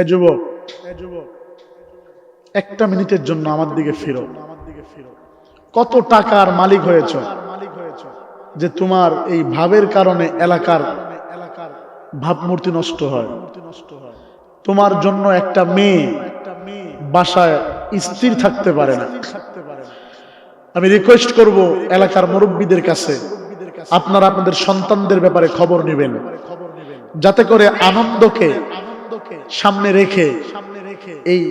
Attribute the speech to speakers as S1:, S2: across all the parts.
S1: এ যুবক, একটা মিনিটের জন্য আমার দিকে ফিরো। কত টাকার মালিক হয়েছ যে তোমার এই ভাবের কারণে এলাকার ভাবমূর্তি নষ্ট হয়? তোমার জন্য একটা মেয়ে বাসায় স্থির থাকতে পারে না। আমি রিকোয়েস্ট করব এলাকার মুরব্বীদের কাছে, আপনারা আপনাদের সন্তানদের ব্যাপারে খবর নেবেন। যাতে করে আনন্দকে সামনে রেখে এই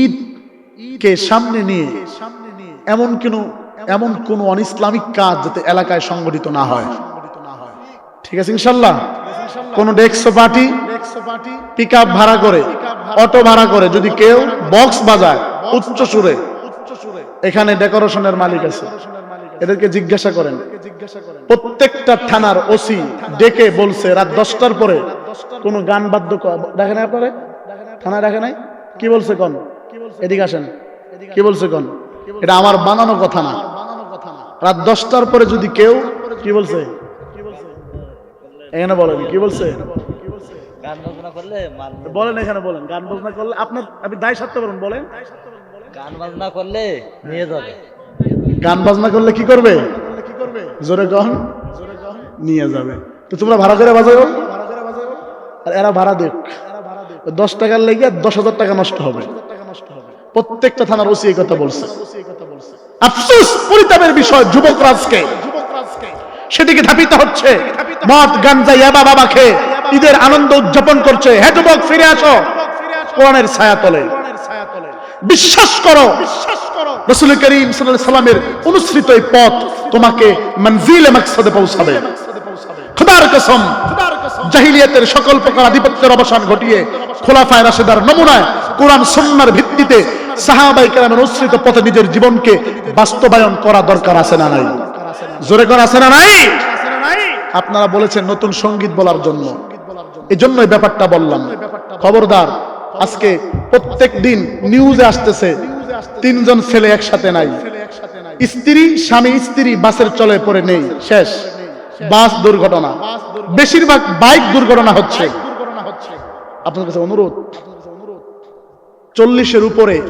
S1: ঈদ কে সামনে নিয়ে এমন কোনো এমন কোন অনিসলামিক কাজ যাতে এলাকায় সংগঠিত না হয়। ঠিক আছে ইনশাল্লাহ। কোন ডেক্সো পার্টি পিক আপ ভাড়া করে অটো ভাড়া করে যদি কেউ বক্স বাজায় উচ্চ সুরে এখানে ডেকোরেশনের মালিক আছে। এদেরকে জিজ্ঞাসা করেন। প্রত্যেকটা থানার ওসি ডেকে বলছে রাত দশটার পরে কোন গান বাদ্য দেখে নাই আপনারা? থানায় দেখে নাই? কি বলছে কোন? এদিকে আসেন। কি বলছে কোন? এটা আমার বানানো কথা না। রাত দশটার পরে যদি কেউ কি বলছে? এখানে বলেন কি বলছে?
S2: গান বাজনা করলে
S1: বলেন এখানে বলেন গান বাজনা করলে আপনার আপনি দায় সারতে পারেন বলেন।
S2: গান বাজনা করলে নিয়ে যাবে।
S1: গান বাজনা করলে কি করবে? জোরে কন। নিয়ে যাবে। তো তোমরা ভাড়া করে বাজাও। আর এরা ভাড়া দেখ দশ টাকার লেগে দশ হাজার টাকা নষ্ট হবে। প্রত্যেকটা থানার ওসি এই কথা বলছে। আফসোস, পরিতাপের বিষয় যুবক রাজকে। সেদিকে ধাপিত হচ্ছে। মদ, গাঞ্জা, ইয়াবা বাবা খেয়ে ঈদের আনন্দ উদযাপন করছে। হে যুবক, ফিরে আসো। কোরআনের ছায়া তলে বিশ্বাস করো। রসুল করিম সাল্লামের অনুসৃত এই পথ তোমাকে মঞ্জিলে মাকসাদে পৌঁছাবে। খোদার কসম। জাহিলিয়াতের সকল প্রকার আধিপত্যের অবসান ঘটিয়ে খোলাফায় রাশেদার নমুনায় কোরআন সুন্নাহর ভিত্তিতে সাহাবাই কেরামের অনুসৃত পথে নিজের জীবনকে বাস্তবায়ন করা দরকার আছে না নাই? জোরে করা আছে না নাই? আপনারা বলেছেন নতুন সংগীত বলার জন্য। এই জন্য ব্যাপারটা বললাম। খবরদার, আজকে প্রত্যেক দিন নিউজে আসতেছে, তিনজন ছেলে একসাথে নাই। স্ত্রী, স্বামী, স্ত্রী বাসের চলে পড়ে নেই। শেষ। বাস দুর্ঘটনা। বেশিরভাগ বাইক দুর্ঘটনা হচ্ছে। আপনার কাছে অনুরোধ চল্লিশের উপরে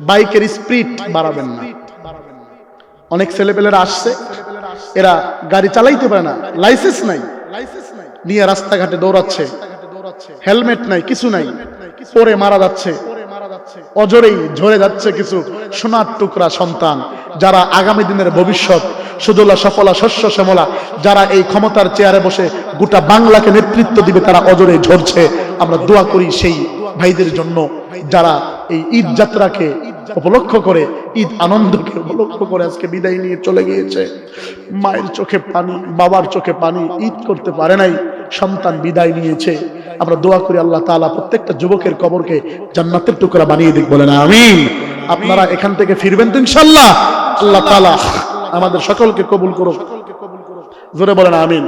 S1: বাইকের স্পিড বাড়াবেন না। অনেক ছেলেপেলেরা আসছে। এরা গাড়ি চালাইতে পারে না। লাইসেন্স নাই। নিয়ে রাস্তাঘাটে দৌড়াচ্ছে। হেলমেট নাই কিছু নাই। পরে মারা যাচ্ছে। অজরেই ঝরে যাচ্ছে কিছু সোনার টুকরা সন্তান যারা আগামী দিনের ভবিষ্যৎ সুজলা সফলা শস্য শ্যামলা, যারা এই ক্ষমতার চেয়ারে বসে গোটা বাংলাকে নেতৃত্ব দিবে, তারা অজরে ঝরছে। আমরা দোয়া করি সেই ভাইদের জন্য, যারা এই ঈদ যাত্রাকে উপলক্ষ করে, ঈদ আনন্দকে উপলক্ষ করে আজকে বিদায় নিয়ে চলে গিয়েছে। মায়ের চোখে পানি, বাবার চোখে পানি, ঈদ করতে পারে নাই, সন্তান বিদায় নিয়েছে। আমরা দোয়া করি আল্লাহ তাআলা প্রত্যেকটা যুবকের কবরকে জান্নাতের টুকরা বানিয়ে দিক, বলেন আমিন। আপনারা এখান থেকে ফিরবেন তো ইনশাল্লাহ আল্লাহ তাআলা আমাদের সকলকে কবুল করো সকলকে কবুল করুক। জোরে বলেন আমিন।